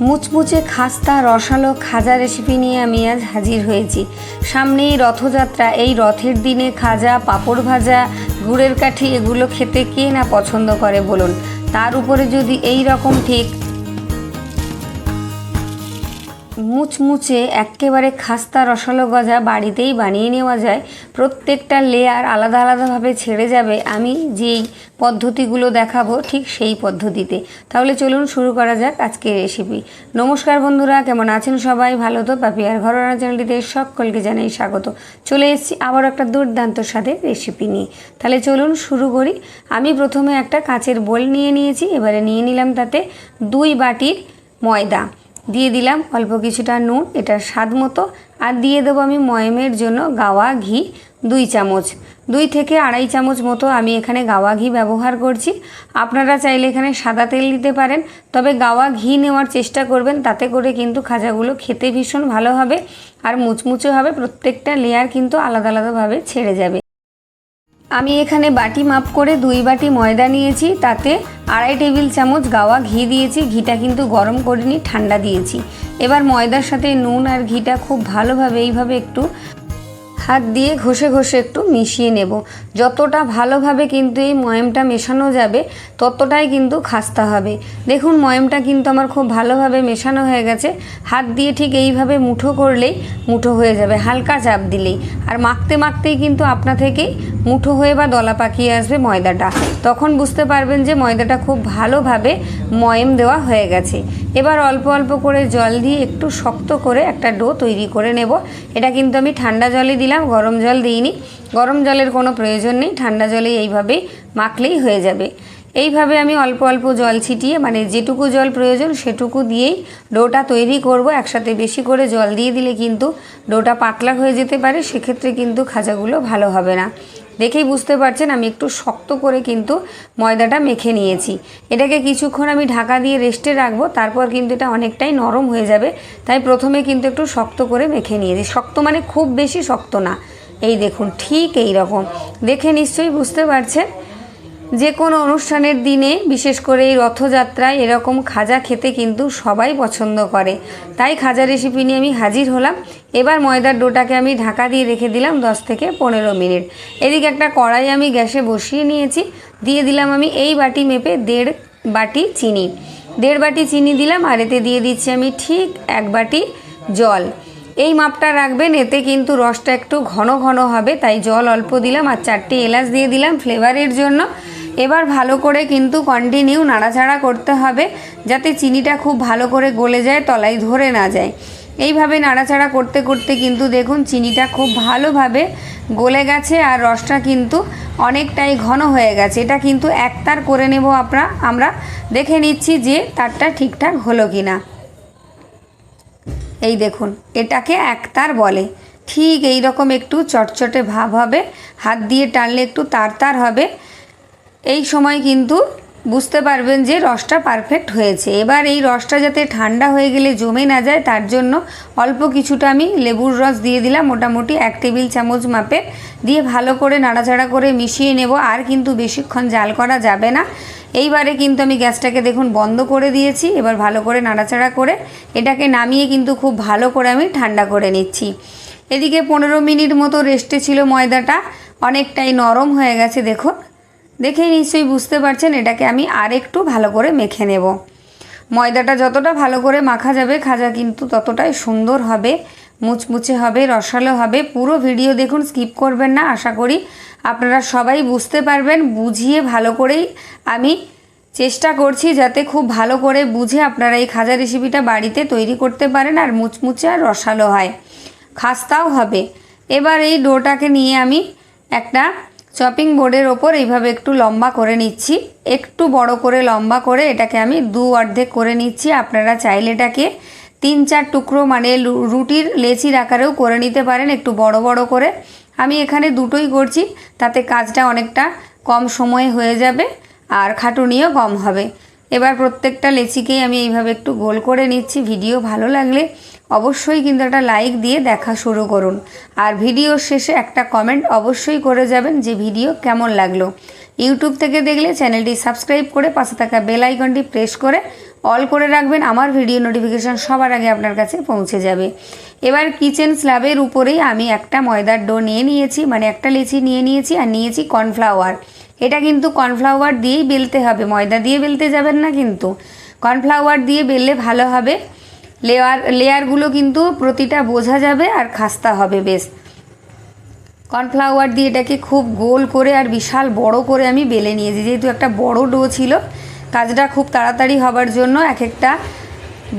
মুচমুচে খাস্তা রসালো খাজা রেসিপি নিয়ে আমি আজ হাজির হয়েছি। সামনেই রথযাত্রা, এই রথের দিনে খাজা, পাঁপড় ভাজা, গুড়ের কাঠি এগুলো খেতে কে না পছন্দ করে বলুন? তার উপরে যদি এই রকম ঠিক মুচমুচে একেবারে খাস্তা রসালো গজা বাড়িতেই বানিয়ে নেওয়া যায়। প্রত্যেকটা লেয়ার আলাদা আলাদাভাবে ছেড়ে যাবে। আমি যেই পদ্ধতিগুলো দেখাবো ঠিক সেই পদ্ধতিতে। তাহলে চলুন শুরু করা যাক আজকের রেসিপি নমস্কার বন্ধুরা, কেমন আছেন সবাই? ভালো তো? পাপিয়ার ঘরোয়া চ্যানেলটিতে সকলকে জানাই স্বাগত। চলে এসেছি আবার একটা দুর্দান্ত স্বাদের রেসিপি নিয়ে। তাহলে চলুন শুরু করি। আমি প্রথমে একটা কাঁচের বোল নিয়ে নিয়েছি। এবারে নিয়ে নিলাম তাতে দুই বাটির ময়দা। দিয়ে দিলাম অল্প কিছুটা নুন, এটার স্বাদ মতো। আর দিয়ে দেবো আমি ময়মের জন্য গাওয়া ঘি, দুই চামচ। দুই থেকে আড়াই চামচ মতো আমি এখানে গাওয়া ঘি ব্যবহার করছি। আপনারা চাইলে এখানে সাদা তেল দিতে পারেন, তবে গাওয়া ঘি নেওয়ার চেষ্টা করবেন, তাতে করে কিন্তু খাজাগুলো খেতে ভীষণ ভালো হবে। আর মুচমুচে হবে, প্রত্যেকটা লেয়ার কিন্তু আলাদা আলাদাভাবে ছেড়ে যাবে। আমি এখানে বাটি মাপ করে দুই বাটি ময়দা নিয়েছি, তাতে আড়াই টেবিল চামচ গাওয়া ঘি দিয়েছি, ঘিটা কিন্তু গরম করিনি, ঠান্ডা দিয়েছি। এবার ময়দার সাথে নুন আর ঘিটা খুব ভালোভাবে, এইভাবে একটু হাত দিয়ে ঘষে ঘষে একটু মিশিয়ে নেব। যতটা ভালোভাবে কিন্তু এই ময়মটা মেশানো যাবে, ততটাই কিন্তু খাস্তা হবে। দেখুন, ময়মটা কিন্তু আমার খুব ভালোভাবে মেশানো হয়ে গেছে। হাত দিয়ে ঠিক এইভাবে মুঠো করলেই মুঠো হয়ে যাবে, হালকা চাপ দিলেই। আর মাখতে মাখতেই কিন্তু আপনা থেকেই মুঠো হয়ে বা দলা পাকিয়ে আসবে ময়দাটা। তখন বুঝতে পারবেন যে ময়দাটা খুব ভালোভাবে ময়ম দেওয়া হয়ে গেছে। এবার অল্প অল্প করে জল দিয়ে একটু শক্ত করে একটা ডো তৈরি করে নেব। এটা কিন্তু আমি ঠান্ডা জলে দিলাম, গরম জল দিইনি। গরম জলের কোনো প্রয়োজন নেই, ঠান্ডা জলে এইভাবেই মাখলেই হয়ে যাবে। এইভাবে আমি অল্প অল্প জল ছিটিয়ে মানে যেটুকু জল প্রয়োজন সেটুকু দিয়েই ডোটা তৈরি করব। একসাথে বেশি করে জল দিয়ে দিলে কিন্তু ডোটা পাতলা হয়ে যেতে পারে, সেক্ষেত্রে কিন্তু খাজাগুলো ভালো হবে না। দেখেই বুঝতে পারছেন, আমি একটু শক্ত করে কিন্তু ময়দাটা মেখে নিয়েছি। এটাকে কিছুক্ষণ আমি ঢাকা দিয়ে রেস্টে রাখব, তারপর কিন্তু এটা অনেকটাই নরম হয়ে যাবে। তাই প্রথমে কিন্তু একটু শক্ত করে মেখে নিয়েছি। শক্ত মানে খুব বেশি শক্ত না। এই দেখুন, ঠিক এই রকম। দেখে নিশ্চয়ই বুঝতে পারছেন। যে কোনো অনুষ্ঠানের দিনে, বিশেষ করে এই রথযাত্রায় এরকম খাজা খেতে কিন্তু সবাই পছন্দ করে। তাই খাজা রেসিপি নিয়ে আমি হাজির হলাম। এবার ময়দার ডোটাকে আমি ঢাকা দিয়ে রেখে দিলাম দশ থেকে পনেরো মিনিট। এদিকে একটা কড়াই আমি গ্যাসে বসিয়ে নিয়েছি। দিয়ে দিলাম আমি এই বাটি মেপে দেড় বাটি চিনি। দেড় বাটি চিনি দিলাম আর এতে দিয়ে দিচ্ছি আমি ঠিক এক বাটি জল। এই মাপটা রাখবেন, এতে কিন্তু রসটা একটু ঘন ঘন হবে, তাই জল অল্প দিলাম আর চারটি এলাচ দিয়ে দিলাম ফ্লেভারের জন্য। এবার ভালো করে কিন্তু কন্টিনিউ নাড়াচাড়া করতে হবে, যাতে চিনিটা খুব ভালো করে গলে যায়, তলায় ধরে না যায়। এইভাবে নাড়াচাড়া করতে করতে কিন্তু দেখুন চিনিটা খুব ভালোভাবে গলে গেছে আর রসটা কিন্তু অনেকটাই ঘন হয়ে গেছে। এটা কিন্তু একতার করে নেব আমরা আমরা দেখে নিচ্ছি যে তারটা ঠিকঠাক হলো কি না এই দেখুন, এটাকে একতার বলে। ঠিক এই রকম একটু চটচটে ভাব হবে, হাত দিয়ে টানলে একটু তার তার হবে। এই সময় কিন্তু বুঝতে পারবেন যে রসটা পারফেক্ট হয়েছে। এবার এই রসটা যাতে ঠান্ডা হয়ে গেলে জমে না যায়, তার জন্য অল্প কিছুটা আমি লেবুর রস দিয়ে দিলাম, মোটামুটি এক টেবিল চামচ মাপে দিয়ে ভালো করে নাড়াচাড়া করে মিশিয়ে নেব, আর কিন্তু বেশিক্ষণ জাল করা যাবে না। এইবারে কিন্তু আমি গ্যাসটাকে দেখুন বন্ধ করে দিয়েছি, এবার ভালো করে নাড়াচাড়া করে এটাকে নামিয়ে কিন্তু খুব ভালো করে আমি ঠান্ডা করে নিচ্ছি। এদিকে পনেরো মিনিট মতো রেস্টে ছিল ময়দাটা, অনেকটাই নরম হয়ে গেছে দেখুন। দেখেই নিশ্চয়ই বুঝতে পারছেন এটাকে আমি আর একটু ভালো করে মেখে নেব। ময়দাটা যতটা ভালো করে মাখা যাবে, খাজা কিন্তু ততটাই সুন্দর হবে। মুচমুচে হবে, রসালো হবে, পুরো ভিডিও দেখুন স্কিপ করবেন না, আশা করি আপনারা সবাই বুঝতে পারবেন, বুঝিয়ে ভালো করেই আমি চেষ্টা করছি যাতে খুব ভালো করে বুঝে আপনারা এই খাজা রেসিপিটা বাড়িতে তৈরি করতে পারেন আর মুচমুচে আর রসালো হয়। খাস্তাও হবে। এবার এই ডোটাকে নিয়ে আমি একটা চপিং বোর্ডের ওপর এইভাবে একটু লম্বা করে নিচ্ছি। একটু বড় করে লম্বা করে এটাকে আমি দু অর্ধেক করে নিচ্ছি। আপনারা চাইলে এটাকে তিন চার টুকরো মানে রুটির লেচির আকারেও করে নিতে পারেন একটু বড় বড় করে। আমি এখানে দুটোই করছি, তাতে কাজটা অনেকটা কম সময়ে হয়ে যাবে আর খাটুনিও কম হবে। এবার প্রত্যেকটা লেচিকেই আমি এইভাবে একটু গোল করে নিচ্ছি, ভিডিও ভালো লাগলে অবশ্যই কিন্তু একটা লাইক দিয়ে দেখা শুরু করুন। আর ভিডিওর শেষে একটা কমেন্ট অবশ্যই করে যাবেন যে ভিডিও কেমন লাগল। ইউটিউব থেকে দেখলে চ্যানেলটি সাবস্ক্রাইব করে পাশে থাকা বেল আইকনটি প্রেস করে অল করে রাখবেন, আমার ভিডিও নোটিফিকেশান সবার আগে আপনার কাছে পৌঁছে যাবে। এবার কিচেন স্ল্যাবের উপরেই আমি একটা ময়দার ডো নিয়ে নিয়েছি মানে একটা লেচি নিয়ে নিয়েছি আর নিয়েছি কর্নফ্লাওয়ার এটা কিন্তু কর্নফ্লাওয়ার দিয়েই বেলতে হবে, ময়দা দিয়ে বেলতে যাবেন না কিন্তু। কর্নফ্লাওয়ার দিয়ে বেললে ভালো হবে। লেয়ার লেয়ারগুলো কিন্তু প্রতিটা বোঝা যাবে আর খাস্তা হবে, বেশ। কর্নফ্লাওয়ার দিয়ে এটাকে খুব গোল করে আর বিশাল বড় করে আমি বেলে নিয়েছি, যেহেতু একটা বড় ডো ছিল কাজটা খুব তাড়াতাড়ি হবার জন্য এক একটা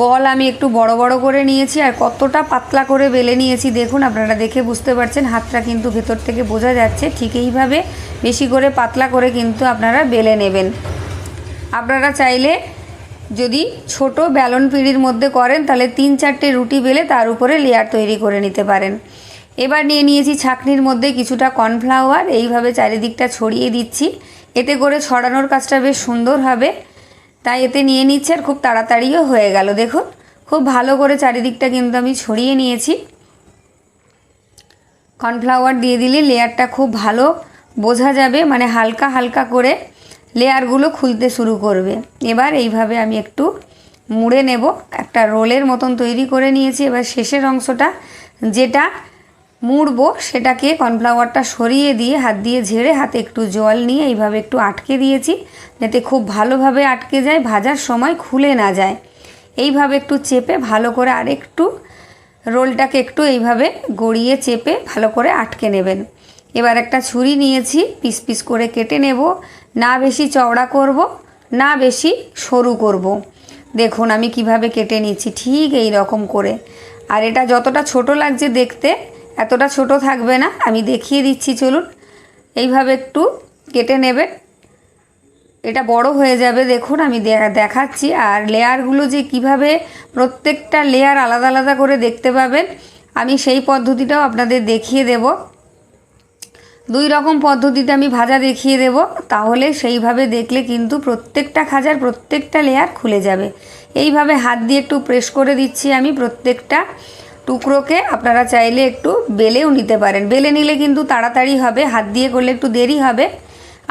বল আমি একটু বড় বড় করে নিয়েছি আর কতটা পাতলা করে বেলে নিয়েছি দেখুন, আপনারা দেখে বুঝতে পারছেন, হাতটা কিন্তু ভেতর থেকে বোঝা যাচ্ছে, ঠিক এইভাবে বেশি করে পাতলা করে কিন্তু আপনারা বেলে নেবেন। আপনারা চাইলে যদি ছোট ব্যালন পিঁড়ির মধ্যে করেন, তাহলে তিন চারটে রুটি বেলে তার উপরে লেয়ার তৈরি করে নিতে পারেন। এবার নিয়ে নিয়েছি ছাকনির মধ্যে কিছুটা কর্নফ্লাওয়ার। এইভাবে চারিদিকটা ছড়িয়ে দিচ্ছি। এতে করে ছড়ানোর কাজটা বেশ সুন্দর হবে। তাই এতে নিয়ে নিচ্ছে আর খুব তাড়াতাড়িও হয়ে গেল, দেখুন। খুব ভালো করে চারিদিকটা কিন্তু আমি ছড়িয়ে নিয়েছি। কর্নফ্লাওয়ার দিয়ে দিলে লেয়ারটা খুব ভালো বোঝা যাবে মানে হালকা হালকা করে লেয়ারগুলো খুলতে শুরু করবে। এবার এইভাবে আমি একটু মুড়ে নেব। একটা রোলের মতন তৈরি করে নিয়েছি। এবার শেষের অংশটা, যেটা মুড়বো, সেটাকে কর্নফ্লাওয়ারটা সরিয়ে দিয়ে, হাত দিয়ে ঝেড়ে হাতে একটু জল নিয়ে এইভাবে একটু আটকে দিয়েছি, যাতে খুব ভালোভাবে আটকে যায়, ভাজার সময় খুলে না যায়। এইভাবে একটু চেপে ভালো করে আরেকটু রোলটাকে একটু এইভাবে গড়িয়ে চেপে ভালো করে আটকে নেবেন। এবার একটা ছুরি নিয়েছি, পিস পিস করে কেটে নেব। না বেশি চওড়া করব, না বেশি সরু করব। দেখুন আমি কীভাবে কেটে নিচ্ছি, ঠিক এই রকম করে। আর এটা যতটা ছোট লাগছে দেখতে এতটা ছোট থাকবে না, আমি দেখিয়ে দিচ্ছি, চলুন। এইভাবে একটু কেটে নেবে। এটা বড় হয়ে যাবে, দেখুন, আমি দেখাচ্ছি। আর লেয়ারগুলো যে কীভাবে প্রত্যেকটা লেয়ার আলাদা আলাদা করে দেখতে পাবেন, আমি সেই পদ্ধতিটাও আপনাদের দেখিয়ে দেব। দুই রকম পদ্ধতিতে আমি ভাজা দেখিয়ে দেব, তাহলে সেইভাবে দেখলে কিন্তু প্রত্যেকটা খাজার প্রত্যেকটা লেয়ার খুলে যাবে। এইভাবে হাত দিয়ে একটু প্রেস করে দিচ্ছি আমি প্রত্যেকটা। টুকরোকে আপনারা চাইলে একটু বেলেও নিতে পারেন। বেলে নিলে কিন্তু তাড়াতাড়ি হবে, হাত দিয়ে করলে একটু দেরি হবে।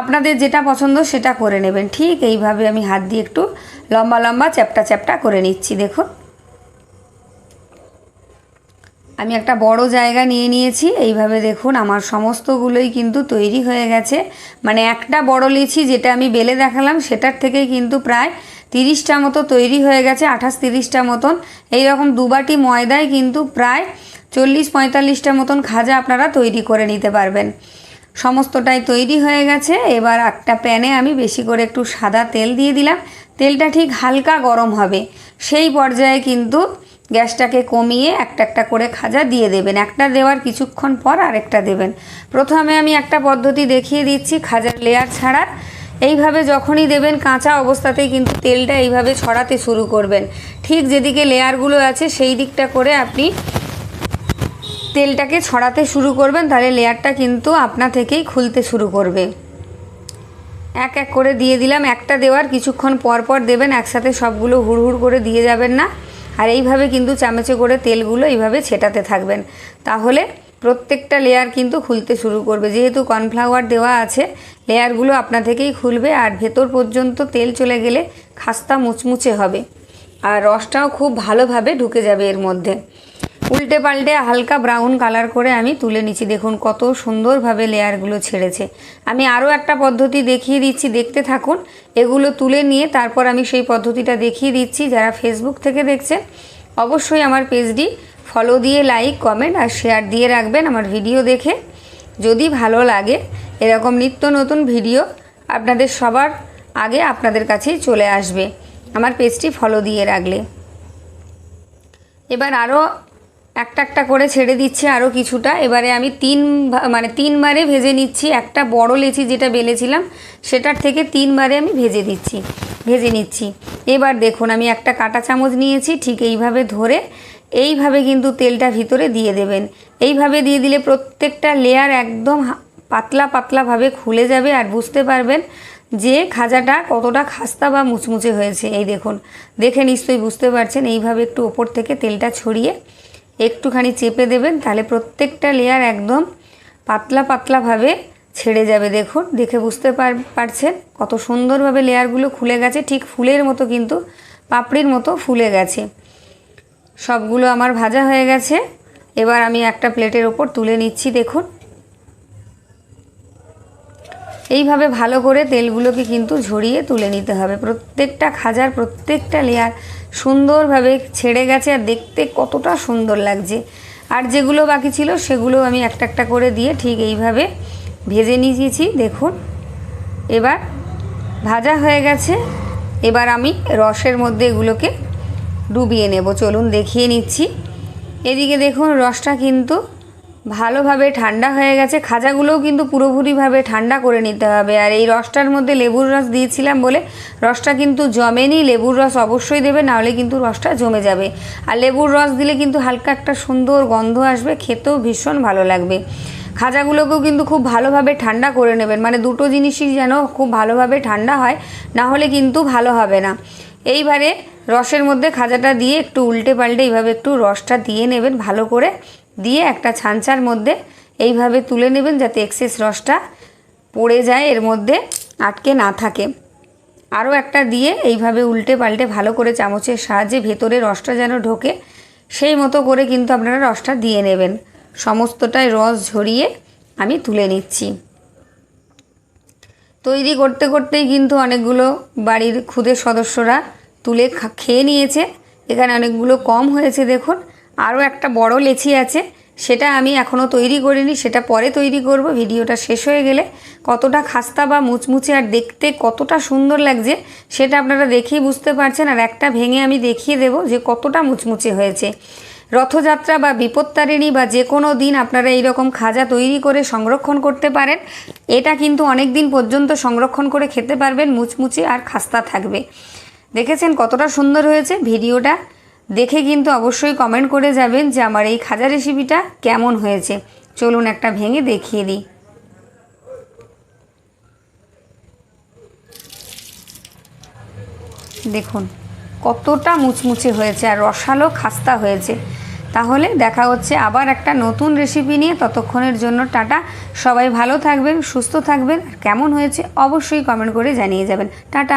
আপনাদের যেটা পছন্দ সেটা করে নেবেন। ঠিক এইভাবে আমি হাত দিয়ে একটু লম্বা লম্বা চ্যাপটা চ্যাপটা করে নিচ্ছি, দেখুন। আমি একটা বড় জায়গা নিয়ে নিয়েছি, এইভাবে দেখুন আমার সমস্তগুলোই কিন্তু তৈরি হয়ে গেছে। মানে একটা বড় লিচি যেটা আমি বেলে দেখালাম, সেটার থেকেই কিন্তু প্রায় তিরিশটা মতো তৈরি হয়ে গেছে, আঠাশ তিরিশটা মতন। এই রকম দুবাটি ময়দায় কিন্তু প্রায় চল্লিশ পঁয়তাল্লিশটা মতন খাজা আপনারা তৈরি করে নিতে পারবেন। সমস্তটাই তৈরি হয়ে গেছে, এবার একটা প্যানে আমি বেশি করে একটু সাদা তেল দিয়ে দিলাম। তেলটা ঠিক হালকা গরম হবে। সেই পর্যায়ে কিন্তু গ্যাসটাকে কমিয়ে একটা একটা করে খাজা দিয়ে দেবেন। একটা দেওয়ার কিছুক্ষণ পর আরেকটা দেবেন। প্রথমে আমি একটা পদ্ধতি দেখিয়ে দিচ্ছি, খাজার লেয়ার ছাড়ার। এইভাবে যখনই দেবেন কাঁচা অবস্থাতেই কিন্তু তেলটা এইভাবে ছড়াতে শুরু করবেন। ঠিক যেদিকে লেয়ারগুলো আছে সেই দিকটা করে আপনি তেলটাকে ছড়াতে শুরু করবেন, তাহলে লেয়ারটা কিন্তু আপনা থেকেই খুলতে শুরু করবে। এক এক করে দিয়ে দিলাম, একটা দেওয়ার কিছুক্ষণ পর পর দেবেন, একসাথে সবগুলো হুড়হুড় করে দিয়ে যাবেন না। আর এইভাবে কিন্তু চামচে করে তেলগুলো এইভাবে ছেটাতে থাকবেন। তাহলে প্রত্যেকটা লেয়ার কিন্তু খুলতে শুরু করবে। যেহেতু কর্নফ্লাওয়ার দেওয়া আছে লেয়ারগুলো আপনা থেকেই খুলবে আর ভেতর পর্যন্ত তেল চলে গেলে খাস্তা মুচমুচে হবে। আর রসটাও খুব ভালোভাবে ঢুকে যাবে এর মধ্যে। উল্টে পাল্টে হালকা ব্রাউন কালার করে আমি তুলে নিচ্ছি। দেখুন কত সুন্দরভাবে লেয়ারগুলো ছেড়েছে। আমি আরও একটা পদ্ধতি দেখিয়ে দিচ্ছি, দেখতে থাকুন। এগুলো তুলে নিয়ে তারপর আমি সেই পদ্ধতিটা দেখিয়ে দিচ্ছি। যারা ফেসবুক থেকে দেখছে অবশ্যই আমার পেজটি ফলো দিয়ে লাইক কমেন্ট আর শেয়ার দিয়ে রাখবেন আমার ভিডিও দেখে। যদি ভালো লাগে এরকম নিত্য নতুন ভিডিও আপনাদের সবার আগে আপনাদের কাছেই চলে আসবে আমার পেজটি ফলো দিয়ে রাখলে। এবার আরও একটা একটা করে ছেড়ে দিচ্ছে আরও কিছুটা। এবারে আমি তিন মানে তিনবারে ভেজে নিচ্ছি। একটা বড় লেচি যেটা বেলেছিলাম, সেটার থেকে তিনবারে আমি ভেজে দিচ্ছি, ভেজে নিচ্ছি। এবার দেখুন, আমি একটা কাটা চামচ নিয়েছি, ঠিক এইভাবে ধরে এইভাবে কিন্তু তেলটা ভিতরে দিয়ে দেবেন। এইভাবে দিয়ে দিলে প্রত্যেকটা লেয়ার একদম পাতলা পাতলাভাবে খুলে যাবে আর বুঝতে পারবেন যে খাজাটা কতটা খাস্তা বা মুচমুচে হয়েছে। এই দেখুন, দেখে নিশ্চয়ই বুঝতে পারছেন। এইভাবে একটু ওপর থেকে তেলটা ছড়িয়ে একটুখানি চেপে দেবেন, তাহলে প্রত্যেকটা লেয়ার একদম পাতলা পাতলাভাবে ছেড়ে যাবে। দেখুন, দেখে বুঝতে পারছেন কত সুন্দরভাবে লেয়ারগুলো খুলে গেছে। ঠিক ফুলের মতো কিন্তু, পাপড়ির মতো ফুলে গেছে। সবগুলো আমার ভাজা হয়ে গেছে। এবার আমি একটা প্লেটের ওপর তুলে নিচ্ছি, দেখুন। এইভাবে ভালো করে তেলগুলোকে কিন্তু ঝরিয়ে তুলে নিতে হবে। প্রত্যেকটা খাজার, প্রত্যেকটা লেয়ার সুন্দরভাবে ছেড়ে গেছে আর দেখতে কতটা সুন্দর লাগছে। আর যেগুলো বাকি ছিল, সেগুলো আমি একটা একটা করে দিয়ে ঠিক এইভাবে ভেজে নিয়েছি, দেখুন। এবার ভাজা হয়ে গেছে। এবার আমি রসের মধ্যে এগুলোকে ডুবিয়ে নেব। চলুন দেখিয়ে নিচ্ছি। এদিকে দেখুন, রসটা কিন্তু ভালোভাবে ঠান্ডা হয়ে গেছে। খাজাগুলোও কিন্তু পুরোপুরিভাবে ঠান্ডা করে নিতে হবে। আর এই রসটার মধ্যে লেবুর রস দিয়েছিলাম বলে রসটা কিন্তু জমেনি। লেবুর রস অবশ্যই দেবে, নাহলে কিন্তু রসটা জমে যাবে। আর লেবুর রস দিলে কিন্তু হালকা একটা সুন্দর গন্ধ আসবে, খেতেও ভীষণ ভালো লাগবে। খাজাগুলোকেও কিন্তু খুব ভালোভাবে ঠান্ডা করে নেবেন। মানে দুটো জিনিসই যেন খুব ভালোভাবে ঠান্ডা হয় না হলে কিন্তু ভালো হবে না। এইবারে রসের মধ্যে খাজাটা দিয়ে একটু উল্টে পাল্টে এইভাবে একটু রসটা দিয়ে নেবেন ভালো করে। দিয়ে একটা ছাঁচার মধ্যে এইভাবে তুলে নেবেন যাতে এক্সেস রসটা পড়ে যায়, এর মধ্যে আটকে না থাকে। আরও একটা দিয়ে এইভাবে উল্টে পাল্টে ভালো করে চামচের সাহায্যে ভেতরে রসটা যেন ঢোকে, সেই মতো করে কিন্তু আপনারা রসটা দিয়ে নেবেন। সমস্তটাই রস ঝরিয়ে আমি তুলে নিচ্ছি। তৈরি করতে করতেই কিন্তু অনেকগুলো বাড়ির ক্ষুদে সদস্যরা তুলে খেয়ে নিয়েছে। এখানে অনেকগুলো কম হয়েছে, দেখুন। আরও একটা বড় লেচি আছে, সেটা আমি এখনও তৈরি করিনি, সেটা পরে তৈরি করব। ভিডিওটা শেষ হয়ে গেলে কতটা খাস্তা বা মুচমুচে আর দেখতে কতটা সুন্দর লাগছে, সেটা আপনারা দেখেই বুঝতে পারছেন। আর একটা ভেঙে আমি দেখিয়ে দেব যে কতটা মুচমুচে হয়েছে। রথযাত্রা বা বিপত্তারিণী বা যে কোনো দিন আপনারা এই রকম খাজা তৈরি করে সংরক্ষণ করতে পারেন। এটা কিন্তু অনেক দিন পর্যন্ত সংরক্ষণ করে খেতে পারবেন, মুচমুচে আর খাস্তা থাকবে। দেখেছেন কতটা সুন্দর হয়েছে ভিডিওটা? দেখে কিন্তু অবশ্যই কমেন্ট করে যাবেন যে আমার এই খাজা রেসিপিটা কেমন হয়েছে। চলুন একটা ভেঙে দেখিয়ে দিই। দেখুন। কতটা মুচমুচে হয়েছে আর রসালো খাস্তা হয়েছে। তাহলে দেখা হচ্ছে আবার একটা নতুন রেসিপি নিয়ে। ততক্ষণের জন্য টাটা। সবাই ভালো থাকবেন, সুস্থ থাকবেন। আর কেমন হয়েছে অবশ্যই কমেন্ট করে জানিয়ে যাবেন। টাটা।